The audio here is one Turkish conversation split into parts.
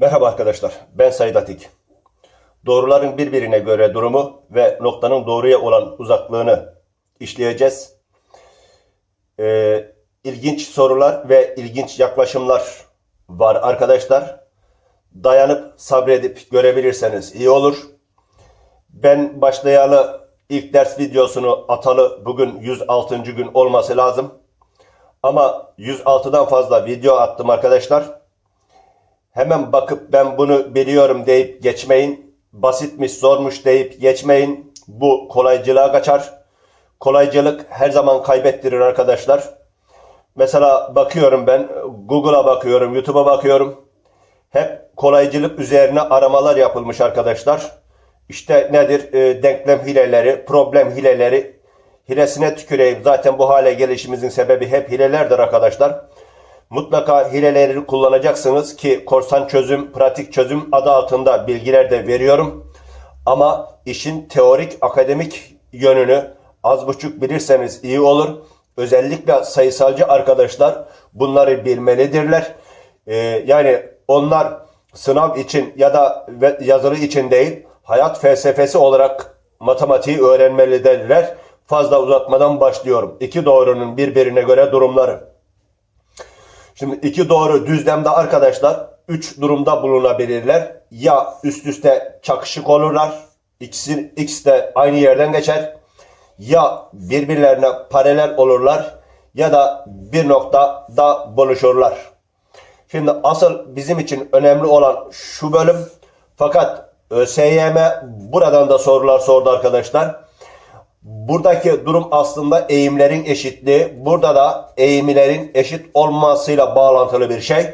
Merhaba arkadaşlar, ben Said Atik. Doğruların birbirine göre durumu ve noktanın doğruya olan uzaklığını işleyeceğiz. Ee, ilginç sorular ve ilginç yaklaşımlar var arkadaşlar. Dayanıp sabredip görebilirseniz iyi olur. Ben başlayalı ilk ders videosunu atalı bugün 106. gün olması lazım. Ama 106'dan fazla video attım arkadaşlar. Hemen bakıp ben bunu biliyorum deyip geçmeyin. Basitmiş, zormuş deyip geçmeyin. Bu kolaycılığa kaçar. Kolaycılık her zaman kaybettirir arkadaşlar. Mesela bakıyorum ben Google'a bakıyorum, YouTube'a bakıyorum. Hep kolaycılık üzerine aramalar yapılmış arkadaşlar. İşte nedir? E, denklem hileleri, problem hileleri. Hilesine tüküreyim. Zaten bu hale gelişimizin sebebi hep hilelerdir arkadaşlar. Mutlaka hileleri kullanacaksınız ki korsan çözüm, pratik çözüm adı altında bilgiler de veriyorum. Ama işin teorik, akademik yönünü az buçuk bilirseniz iyi olur. Özellikle sayısalcı arkadaşlar bunları bilmelidirler. Ee, yani onlar sınav için ya da yazılı için değil, hayat felsefesi olarak matematiği öğrenmelidirler. Fazla uzatmadan başlıyorum. İki doğrunun birbirine göre durumları. Şimdi iki doğru düzlemde arkadaşlar üç durumda bulunabilirler. Ya üst üste çakışık olurlar. İkisi, ikisi de aynı yerden geçer. Ya birbirlerine paralel olurlar ya da bir noktada buluşurlar. Şimdi asıl bizim için önemli olan şu bölüm. Fakat ÖSYM buradan da sorular sordu arkadaşlar. Buradaki durum aslında eğimlerin eşitliği. Burada da eğimlerin eşit olmasıyla bağlantılı bir şey.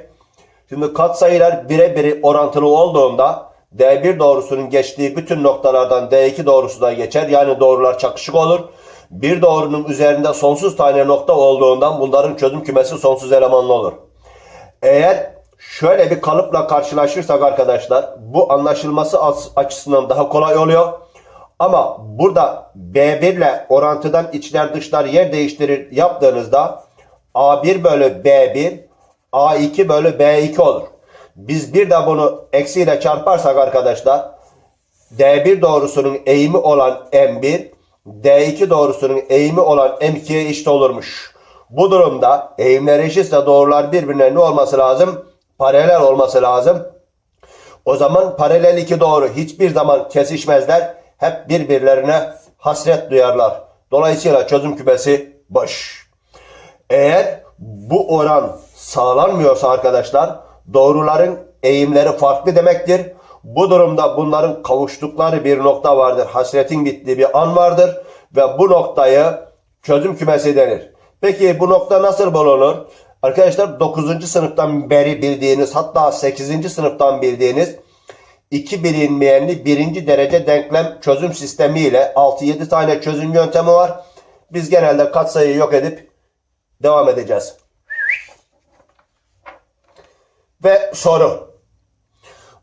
Şimdi katsayılar birebir orantılı olduğunda D1 doğrusunun geçtiği bütün noktalardan D2 doğrusu da geçer. Yani doğrular çakışık olur. Bir doğrunun üzerinde sonsuz tane nokta olduğundan bunların çözüm kümesi sonsuz elemanlı olur. Eğer şöyle bir kalıpla karşılaşırsak arkadaşlar bu anlaşılması as- açısından daha kolay oluyor. Ama burada B1 ile orantıdan içler dışlar yer değiştirir yaptığınızda A1 bölü B1 A2 bölü B2 olur. Biz bir de bunu eksiyle çarparsak arkadaşlar D1 doğrusunun eğimi olan M1 D2 doğrusunun eğimi olan M2'ye eşit olurmuş. Bu durumda eğimler eşitse doğrular birbirine ne olması lazım? Paralel olması lazım. O zaman paralel iki doğru hiçbir zaman kesişmezler. Hep birbirlerine hasret duyarlar. Dolayısıyla çözüm kümesi boş. Eğer bu oran sağlanmıyorsa arkadaşlar doğruların eğimleri farklı demektir. Bu durumda bunların kavuştukları bir nokta vardır. Hasretin bittiği bir an vardır ve bu noktayı çözüm kümesi denir. Peki bu nokta nasıl bulunur? Arkadaşlar 9. sınıftan beri bildiğiniz hatta 8. sınıftan bildiğiniz iki bilinmeyenli birinci derece denklem çözüm sistemi ile 6-7 tane çözüm yöntemi var. Biz genelde katsayıyı yok edip devam edeceğiz. Ve soru.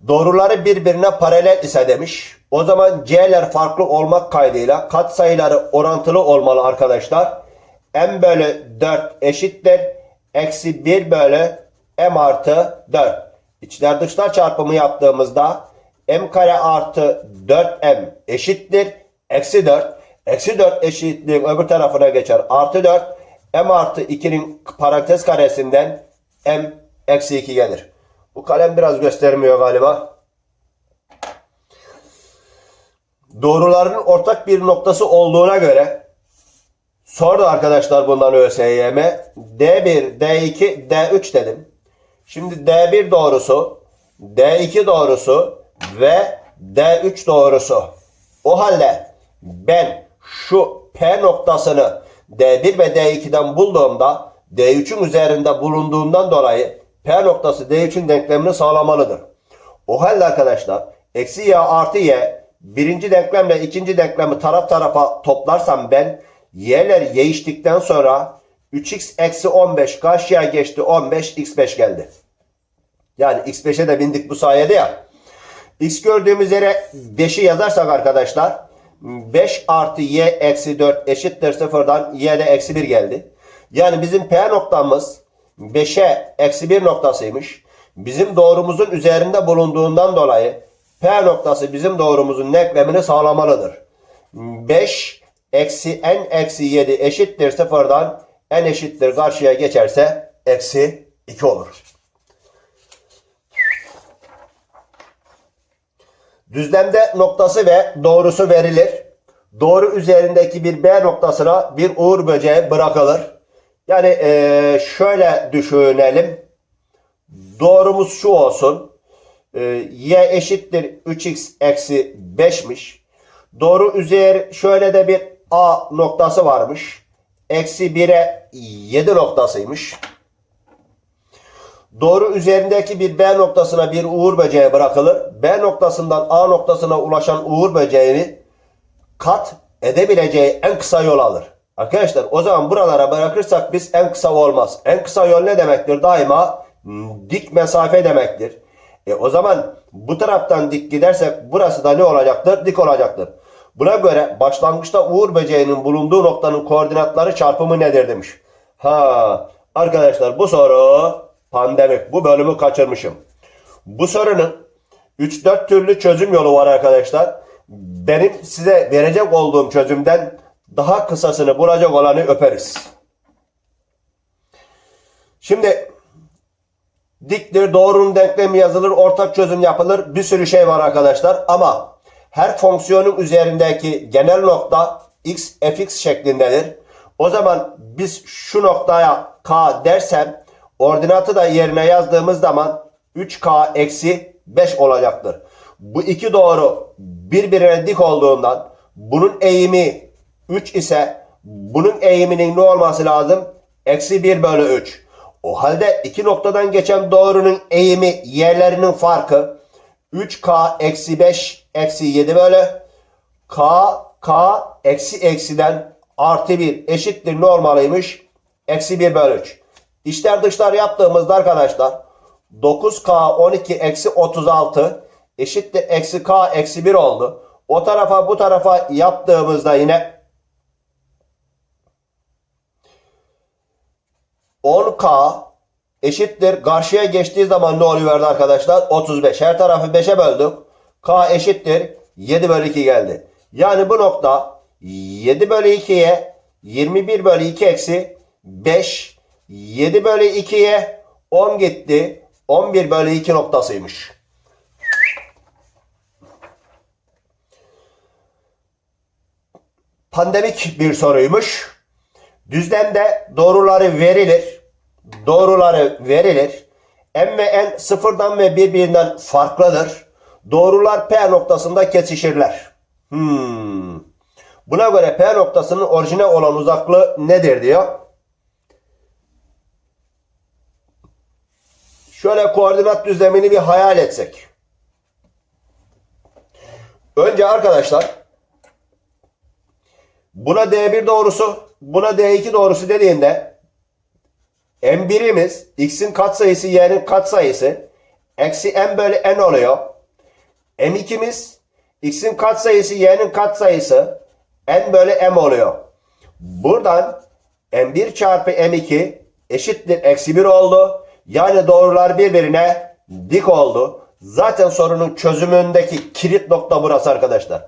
Doğruları birbirine paralel ise demiş. O zaman c'ler farklı olmak kaydıyla katsayıları orantılı olmalı arkadaşlar. m bölü 4 eşittir. Eksi 1 bölü m artı 4. İçler dışlar çarpımı yaptığımızda m kare artı 4m eşittir. Eksi 4. Eksi 4 eşitliğin öbür tarafına geçer. Artı 4. m artı 2'nin parantez karesinden m eksi 2 gelir. Bu kalem biraz göstermiyor galiba. Doğruların ortak bir noktası olduğuna göre sordu arkadaşlar bundan ÖSYM. D1, D2, D3 dedim. Şimdi D1 doğrusu, D2 doğrusu ve D3 doğrusu. O halde ben şu P noktasını D1 ve D2'den bulduğumda D3'ün üzerinde bulunduğundan dolayı P noktası D3'ün denklemini sağlamalıdır. O halde arkadaşlar eksi y artı y birinci denklemle ikinci denklemi taraf tarafa toplarsam ben y'ler y içtikten sonra 3x eksi 15 karşıya geçti 15 x5 geldi. Yani x5'e de bindik bu sayede ya. X gördüğümüz yere 5'i yazarsak arkadaşlar 5 artı y eksi 4 eşittir sıfırdan y de eksi 1 geldi. Yani bizim P noktamız 5'e eksi 1 noktasıymış. bizim doğrumuzun üzerinde bulunduğundan dolayı P noktası bizim doğrumuzun denklemini sağlamalıdır. 5 eksi n eksi 7 eşittir sıfırdan n eşittir karşıya geçerse eksi 2 olur. Düzlemde noktası ve doğrusu verilir. Doğru üzerindeki bir B noktasına bir uğur böceği bırakılır. Yani eee, şöyle düşünelim. Doğrumuz şu olsun. Eee, y eşittir 3x eksi 5'miş. Doğru üzeri şöyle de bir A noktası varmış. Eksi 1'e 7 noktasıymış. Doğru üzerindeki bir B noktasına bir uğur böceği bırakılır. B noktasından A noktasına ulaşan uğur böceğini kat edebileceği en kısa yol alır. Arkadaşlar o zaman buralara bırakırsak biz en kısa olmaz. En kısa yol ne demektir? Daima mm, dik mesafe demektir. E o zaman bu taraftan dik gidersek burası da ne olacaktır? Dik olacaktır. Buna göre başlangıçta Uğur böceğinin bulunduğu noktanın koordinatları çarpımı nedir demiş. Ha arkadaşlar bu soru pandemik. Bu bölümü kaçırmışım. Bu sorunun 3-4 türlü çözüm yolu var arkadaşlar. Benim size verecek olduğum çözümden daha kısasını bulacak olanı öperiz. Şimdi diktir, doğrunun denklemi yazılır, ortak çözüm yapılır. Bir sürü şey var arkadaşlar ama her fonksiyonun üzerindeki genel nokta x fx şeklindedir. O zaman biz şu noktaya k dersem ordinatı da yerine yazdığımız zaman 3k eksi 5 olacaktır. Bu iki doğru birbirine dik olduğundan bunun eğimi 3 ise bunun eğiminin ne olması lazım? Eksi 1 bölü 3. O halde iki noktadan geçen doğrunun eğimi yerlerinin farkı 3k eksi 5 eksi 7 bölü k k eksi eksiden artı 1 eşittir ne olmalıymış? Eksi 1 bölü 3. İçler dışlar yaptığımızda arkadaşlar 9k 12 eksi 36 eşittir eksi k eksi 1 oldu. O tarafa bu tarafa yaptığımızda yine 10k eşittir. Karşıya geçtiği zaman ne oluyordu arkadaşlar? 35. Her tarafı 5'e böldük. K eşittir. 7 bölü 2 geldi. Yani bu nokta 7 bölü 2'ye 21 bölü 2 eksi 5 7 bölü 2'ye 10 gitti. 11 bölü 2 noktasıymış. Pandemik bir soruymuş. Düzlemde doğruları verilir. Doğruları verilir. M ve N sıfırdan ve birbirinden farklıdır. Doğrular P noktasında kesişirler. Hmm. Buna göre P noktasının orijine olan uzaklığı nedir diyor. Şöyle koordinat düzlemini bir hayal etsek. Önce arkadaşlar buna D1 doğrusu, buna D2 doğrusu dediğinde M1'imiz x'in katsayısı y'nin katsayısı eksi m bölü n oluyor. M2'miz x'in katsayısı y'nin katsayısı n bölü m oluyor. Buradan m1 çarpı m2 eşittir eksi 1 oldu. Yani doğrular birbirine dik oldu. Zaten sorunun çözümündeki kilit nokta burası arkadaşlar.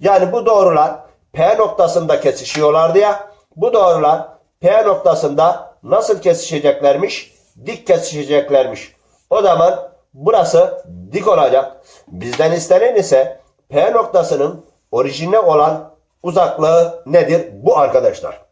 Yani bu doğrular P noktasında kesişiyorlardı ya. Bu doğrular P noktasında nasıl kesişeceklermiş? Dik kesişeceklermiş. O zaman burası dik olacak. Bizden istenen ise P noktasının orijine olan uzaklığı nedir? Bu arkadaşlar.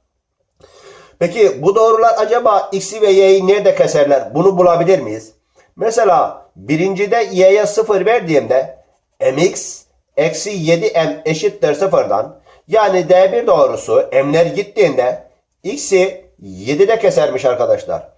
Peki bu doğrular acaba x'i ve y'yi nerede keserler? Bunu bulabilir miyiz? Mesela birincide y'ye 0 verdiğimde mx eksi 7m eşittir 0'dan yani d1 doğrusu m'ler gittiğinde x'i 7'de kesermiş arkadaşlar.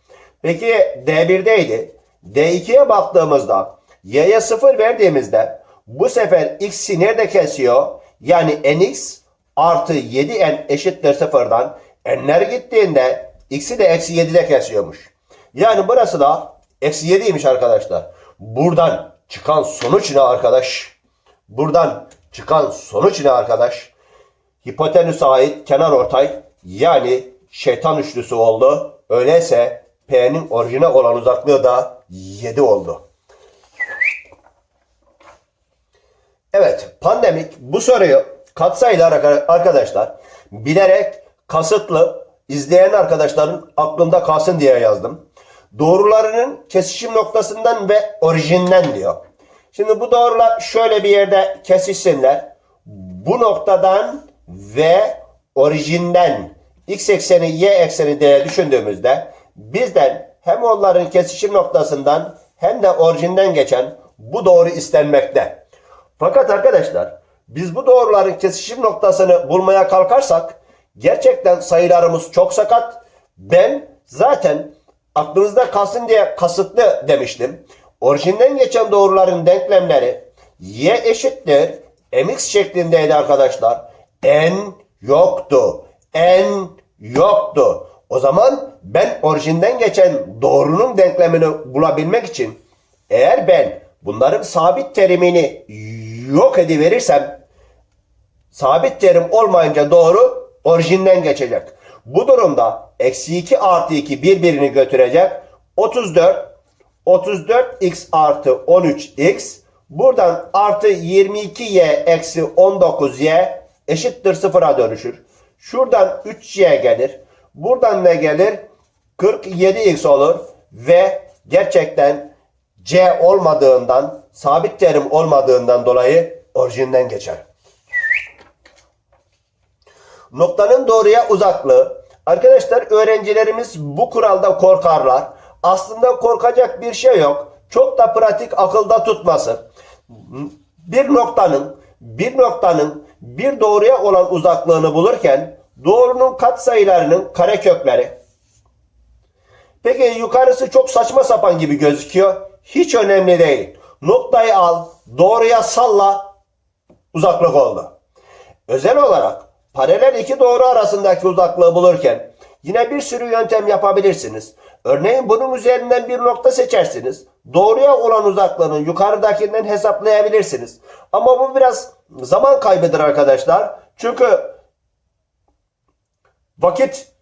Peki d1'deydi. d2'ye baktığımızda y'ye 0 verdiğimizde bu sefer x'i nerede kesiyor? Yani nx artı 7n eşittir 0'dan Enler gittiğinde x'i de eksi 7'de kesiyormuş. Yani burası da eksi 7'ymiş arkadaşlar. Buradan çıkan sonuç ne arkadaş? Buradan çıkan sonuç ne arkadaş? Hipotenüse ait kenar ortay yani şeytan üçlüsü oldu. Öyleyse P'nin orijine olan uzaklığı da 7 oldu. Evet, pandemik bu soruyu katsayılar arkadaşlar bilerek kasıtlı izleyen arkadaşların aklında kalsın diye yazdım. Doğrularının kesişim noktasından ve orijinden diyor. Şimdi bu doğrular şöyle bir yerde kesişsinler. Bu noktadan ve orijinden x ekseni y ekseni diye düşündüğümüzde bizden hem onların kesişim noktasından hem de orijinden geçen bu doğru istenmekte. Fakat arkadaşlar biz bu doğruların kesişim noktasını bulmaya kalkarsak gerçekten sayılarımız çok sakat. Ben zaten aklınızda kalsın diye kasıtlı demiştim. Orijinden geçen doğruların denklemleri y eşittir mx şeklindeydi arkadaşlar. n yoktu. n yoktu. O zaman ben orijinden geçen doğrunun denklemini bulabilmek için eğer ben bunların sabit terimini yok ediverirsem sabit terim olmayınca doğru orijinden geçecek. Bu durumda eksi 2 artı 2 birbirini götürecek. 34 34x artı 13x buradan artı 22y eksi 19y eşittir sıfıra dönüşür. Şuradan 3y gelir. Buradan ne gelir? 47x olur ve gerçekten c olmadığından sabit terim olmadığından dolayı orijinden geçer. Noktanın doğruya uzaklığı. Arkadaşlar öğrencilerimiz bu kuralda korkarlar. Aslında korkacak bir şey yok. Çok da pratik akılda tutması. Bir noktanın bir noktanın bir doğruya olan uzaklığını bulurken doğrunun katsayılarının karekökleri. Peki yukarısı çok saçma sapan gibi gözüküyor. Hiç önemli değil. Noktayı al, doğruya salla, uzaklık oldu. Özel olarak paralel iki doğru arasındaki uzaklığı bulurken yine bir sürü yöntem yapabilirsiniz. Örneğin bunun üzerinden bir nokta seçersiniz. Doğruya olan uzaklığını yukarıdakinden hesaplayabilirsiniz. Ama bu biraz zaman kaybıdır arkadaşlar. Çünkü vakit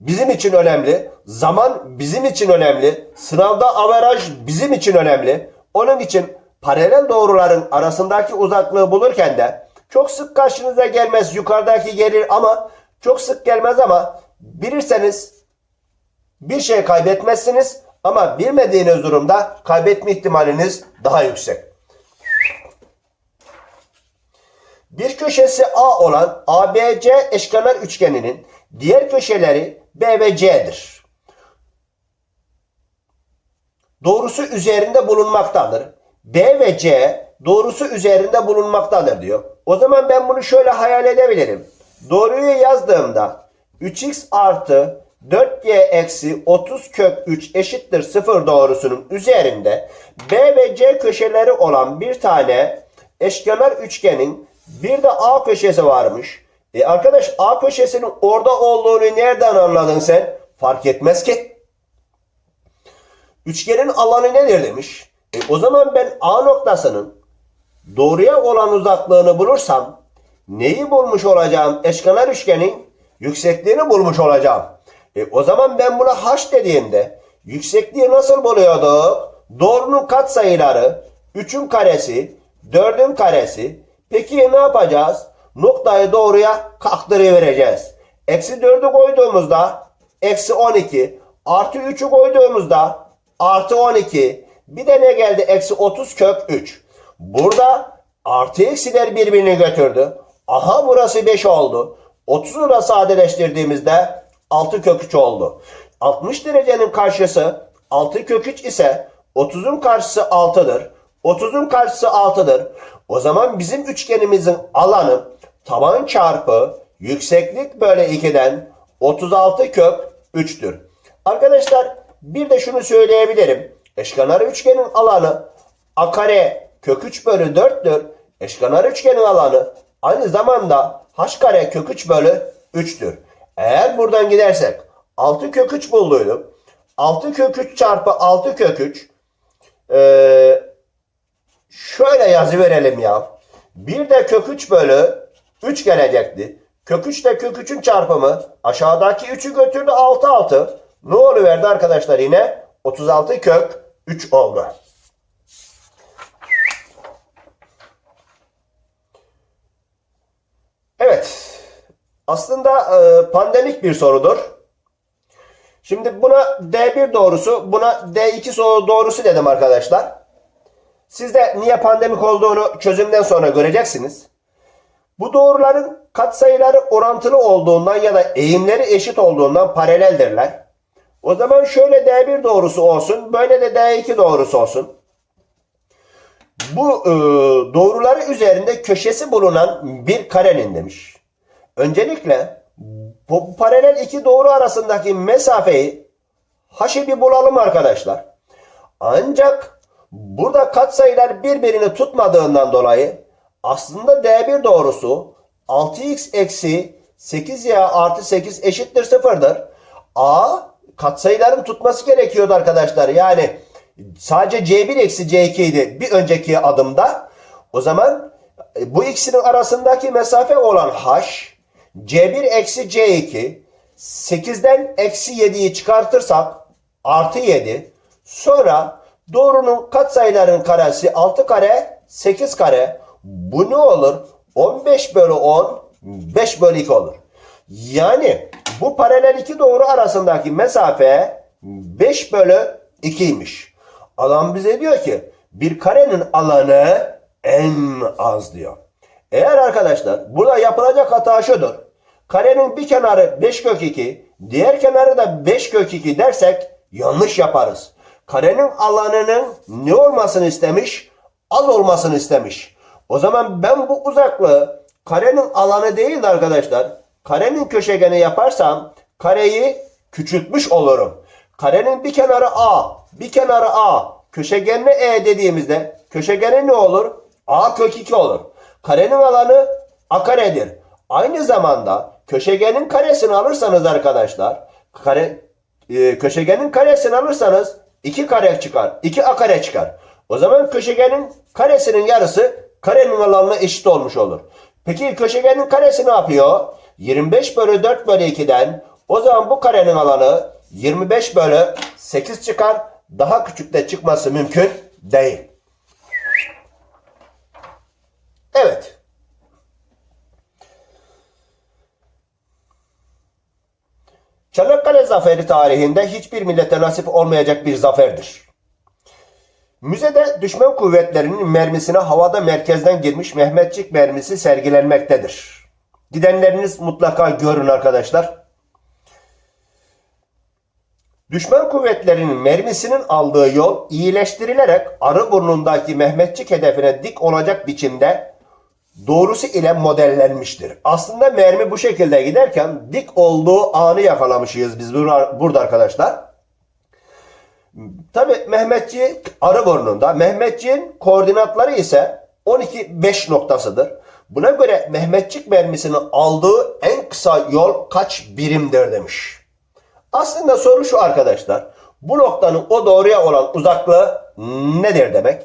bizim için önemli. Zaman bizim için önemli. Sınavda averaj bizim için önemli. Onun için paralel doğruların arasındaki uzaklığı bulurken de çok sık karşınıza gelmez. Yukarıdaki gelir ama çok sık gelmez ama bilirseniz bir şey kaybetmezsiniz ama bilmediğiniz durumda kaybetme ihtimaliniz daha yüksek. Bir köşesi A olan ABC eşkenar üçgeninin diğer köşeleri B ve C'dir. Doğrusu üzerinde bulunmaktadır. B ve C doğrusu üzerinde bulunmaktadır diyor. O zaman ben bunu şöyle hayal edebilirim. Doğruyu yazdığımda 3x artı 4y eksi 30 kök 3 eşittir 0 doğrusunun üzerinde B ve C köşeleri olan bir tane eşkenar üçgenin bir de A köşesi varmış. E arkadaş A köşesinin orada olduğunu nereden anladın sen? Fark etmez ki. Üçgenin alanı nedir demiş. E o zaman ben A noktasının doğruya olan uzaklığını bulursam neyi bulmuş olacağım? Eşkenar üçgenin yüksekliğini bulmuş olacağım. E o zaman ben buna h dediğimde yüksekliği nasıl buluyorduk? Doğrunun katsayıları 3'ün karesi, 4'ün karesi. Peki ne yapacağız? Noktayı doğruya kaktırıvereceğiz. Eksi 4'ü koyduğumuzda eksi 12 artı 3'ü koyduğumuzda artı 12 bir de ne geldi? Eksi 30 kök 3. Burada artı eksiler birbirini götürdü. Aha burası 5 oldu. 30'u da sadeleştirdiğimizde 6 kök 3 oldu. 60 derecenin karşısı 6 kök 3 ise 30'un karşısı 6'dır. 30'un karşısı 6'dır. O zaman bizim üçgenimizin alanı taban çarpı yükseklik bölü 2'den 36 kök 3'tür. Arkadaşlar bir de şunu söyleyebilirim. Eşkenar üçgenin alanı a kare kök 3 bölü 4'tür. Eşkenar üçgenin alanı aynı zamanda h kare kök 3 bölü 3'tür. Eğer buradan gidersek 6 kök 3 bulduydum. 6 kök 3 çarpı 6 kök 3 ee, şöyle yazı verelim ya. Bir de kök 3 bölü 3 gelecekti. Kök 3 de kök 3'ün çarpımı aşağıdaki 3'ü götürdü 6 6. Ne oluverdi arkadaşlar yine? 36 kök 3 oldu. Evet. Aslında e, pandemik bir sorudur. Şimdi buna D1 doğrusu, buna D2 soru doğrusu dedim arkadaşlar. Siz de niye pandemik olduğunu çözümden sonra göreceksiniz. Bu doğruların katsayıları orantılı olduğundan ya da eğimleri eşit olduğundan paraleldirler. O zaman şöyle D1 doğrusu olsun, böyle de D2 doğrusu olsun. Bu e, doğruları üzerinde köşesi bulunan bir karenin demiş. Öncelikle bu paralel iki doğru arasındaki mesafeyi h'ı bir bulalım arkadaşlar. Ancak burada katsayılar birbirini tutmadığından dolayı aslında D1 doğrusu 6x eksi 8y artı 8 eşittir sıfırdır. A katsayıların tutması gerekiyordu arkadaşlar. Yani sadece C1 eksi C2 idi bir önceki adımda. O zaman e, bu ikisinin arasındaki mesafe olan h C1 eksi C2 8'den eksi 7'yi çıkartırsak artı 7 sonra doğrunun katsayıların karesi 6 kare 8 kare bu ne olur? 15 bölü 10 5 bölü 2 olur. Yani bu paralel iki doğru arasındaki mesafe 5 bölü 2'ymiş. Adam bize diyor ki bir karenin alanı en az diyor. Eğer arkadaşlar burada yapılacak hata şudur. Karenin bir kenarı 5 kök 2, diğer kenarı da 5 kök 2 dersek yanlış yaparız. Karenin alanının ne olmasını istemiş? Az olmasını istemiş. O zaman ben bu uzaklığı karenin alanı değil de arkadaşlar karenin köşegeni yaparsam kareyi küçültmüş olurum. Karenin bir kenarı A, bir kenarı A, köşegenine E dediğimizde köşegeni ne olur? A kök 2 olur. Karenin alanı A karedir. Aynı zamanda köşegenin karesini alırsanız arkadaşlar kare, e, köşegenin karesini alırsanız 2 kare çıkar. 2 A kare çıkar. O zaman köşegenin karesinin yarısı karenin alanına eşit olmuş olur. Peki köşegenin karesi ne yapıyor? 25 bölü 4 bölü 2'den o zaman bu karenin alanı 25 bölü 8 çıkar. Daha küçük de çıkması mümkün değil. Evet. Çanakkale Zaferi tarihinde hiçbir millete nasip olmayacak bir zaferdir. Müzede düşman kuvvetlerinin mermisine havada merkezden girmiş Mehmetçik mermisi sergilenmektedir. Gidenleriniz mutlaka görün arkadaşlar. Düşman kuvvetlerinin mermisinin aldığı yol iyileştirilerek Arıburnu'ndaki Mehmetçik hedefine dik olacak biçimde doğrusu ile modellenmiştir. Aslında mermi bu şekilde giderken dik olduğu anı yakalamışız biz burada arkadaşlar. Tabi Mehmetçik Arıburnu'nda. Mehmetçik'in koordinatları ise 12-5 noktasıdır. Buna göre Mehmetçik mermisinin aldığı en kısa yol kaç birimdir demiş. Aslında soru şu arkadaşlar. Bu noktanın o doğruya olan uzaklığı nedir demek?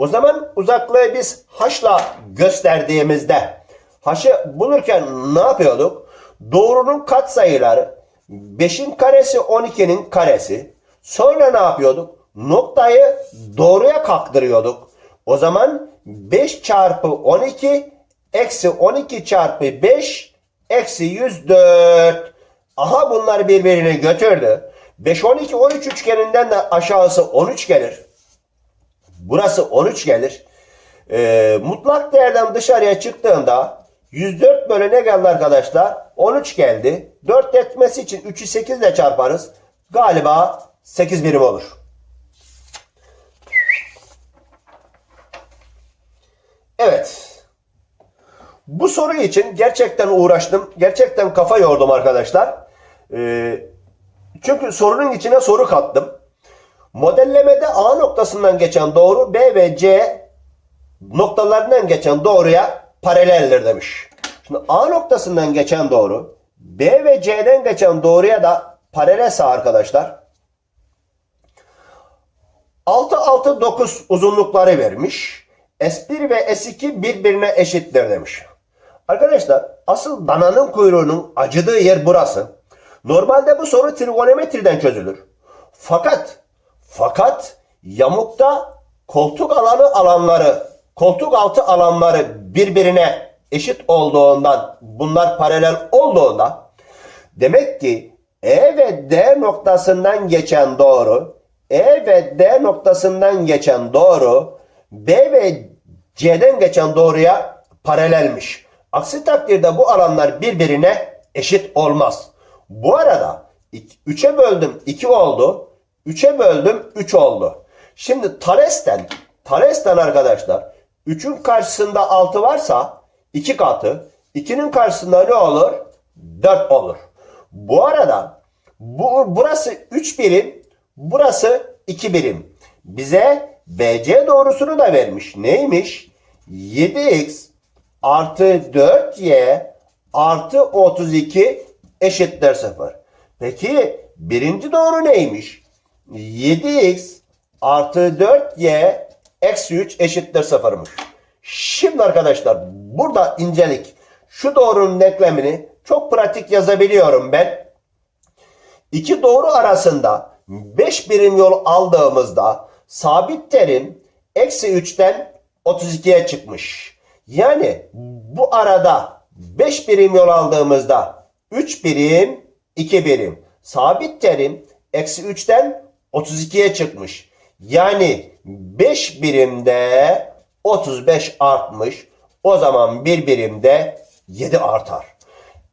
O zaman uzaklığı biz haşla gösterdiğimizde haşı bulurken ne yapıyorduk? Doğrunun katsayıları 5'in karesi 12'nin karesi. Sonra ne yapıyorduk? Noktayı doğruya kalktırıyorduk. O zaman 5 çarpı 12 eksi 12 çarpı 5 eksi 104. Aha bunlar birbirini götürdü. 5, 12, 13 üçgeninden de aşağısı 13 gelir. Burası 13 gelir. Ee, mutlak değerden dışarıya çıktığında 104 bölü ne geldi arkadaşlar? 13 geldi. 4 etmesi için 3'ü 8 ile çarparız. Galiba 8 birim olur. Evet. Bu soru için gerçekten uğraştım. Gerçekten kafa yordum arkadaşlar. Ee, çünkü sorunun içine soru kattım. Modellemede A noktasından geçen doğru B ve C noktalarından geçen doğruya paraleldir demiş. Şimdi A noktasından geçen doğru B ve C'den geçen doğruya da paralelse arkadaşlar. 6 6 9 uzunlukları vermiş. S1 ve S2 birbirine eşittir demiş. Arkadaşlar asıl dananın kuyruğunun acıdığı yer burası. Normalde bu soru trigonometriden çözülür. Fakat fakat yamukta koltuk alanı alanları, koltuk altı alanları birbirine eşit olduğundan, bunlar paralel olduğunda demek ki E ve D noktasından geçen doğru, E ve D noktasından geçen doğru, B ve C'den geçen doğruya paralelmiş. Aksi takdirde bu alanlar birbirine eşit olmaz. Bu arada 3'e böldüm 2 oldu. 3'e böldüm 3 oldu. Şimdi Thales'ten, Thales'ten arkadaşlar 3'ün karşısında 6 varsa 2 katı, 2'nin karşısında ne olur? 4 olur. Bu arada bu, burası 3 birim, burası 2 birim. Bize BC doğrusunu da vermiş. Neymiş? 7x artı 4y artı 32 eşittir 0. Peki birinci doğru neymiş? 7x artı 4y eksi 3 eşittir 0'mış. Şimdi arkadaşlar burada incelik. Şu doğrunun denklemini çok pratik yazabiliyorum ben. İki doğru arasında 5 birim yol aldığımızda sabit terim eksi 3'ten 32'ye çıkmış. Yani bu arada 5 birim yol aldığımızda 3 birim 2 birim. Sabit terim eksi 3'ten 32'ye çıkmış. Yani 5 birimde 35 artmış. O zaman bir birimde 7 artar.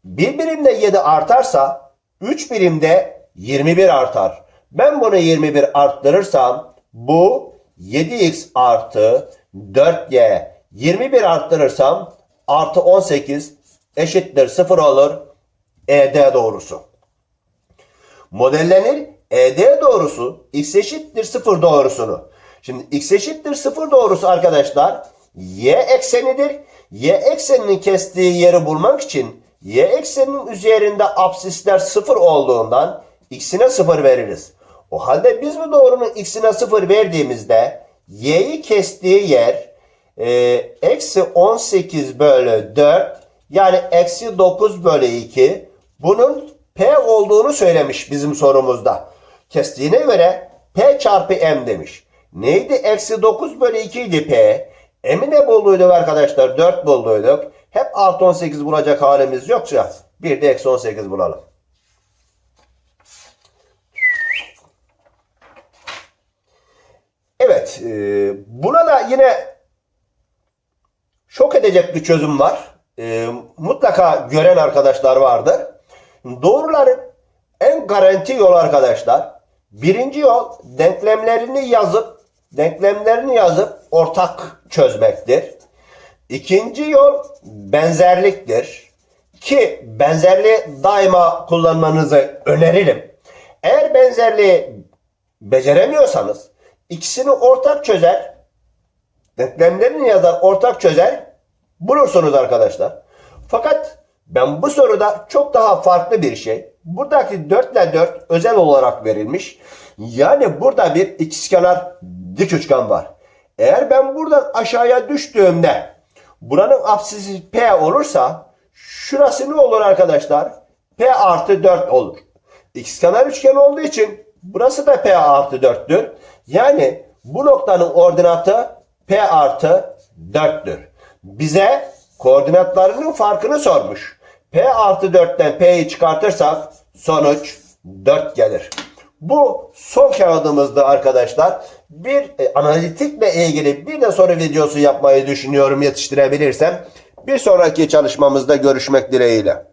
Bir birimde 7 artarsa 3 birimde 21 artar. Ben bunu 21 arttırırsam bu 7x artı 4y 21 arttırırsam artı 18 eşittir 0 olur. ED doğrusu. Modellenir ED doğrusu x eşittir 0 doğrusunu. Şimdi x eşittir 0 doğrusu arkadaşlar y eksenidir. Y ekseninin kestiği yeri bulmak için y ekseninin üzerinde absisler 0 olduğundan x'ine 0 veririz. O halde biz bu doğrunun x'ine 0 verdiğimizde y'yi kestiği yer e, eksi 18 bölü 4 yani eksi 9 bölü 2 bunun p olduğunu söylemiş bizim sorumuzda. Kestiğine göre p çarpı m demiş. Neydi? Eksi 9 bölü 2 idi p. M'i ne bulduyduk arkadaşlar? 4 bulduyduk. Hep artı 18 bulacak halimiz yoksa bir de eksi 18 bulalım. Evet. e, buna da yine şok edecek bir çözüm var. E, mutlaka gören arkadaşlar vardır. Doğruların en garanti yol arkadaşlar. Birinci yol denklemlerini yazıp denklemlerini yazıp ortak çözmektir. İkinci yol benzerliktir. Ki benzerliği daima kullanmanızı öneririm. Eğer benzerliği beceremiyorsanız ikisini ortak çözer, denklemlerini yazar ortak çözer bulursunuz arkadaşlar. Fakat ben bu soruda çok daha farklı bir şey. Buradaki 4 ile 4 özel olarak verilmiş. Yani burada bir ikizkenar dik üçgen var. Eğer ben buradan aşağıya düştüğümde buranın apsisi P olursa şurası ne olur arkadaşlar? P artı 4 olur. İkizkenar üçgen olduğu için burası da P artı 4'tür. Yani bu noktanın ordinatı P artı 4'tür. Bize koordinatlarının farkını sormuş. P artı 4'ten P'yi çıkartırsak sonuç 4 gelir. Bu son kağıdımızda arkadaşlar. Bir e, analitikle ilgili bir de soru videosu yapmayı düşünüyorum yetiştirebilirsem. Bir sonraki çalışmamızda görüşmek dileğiyle.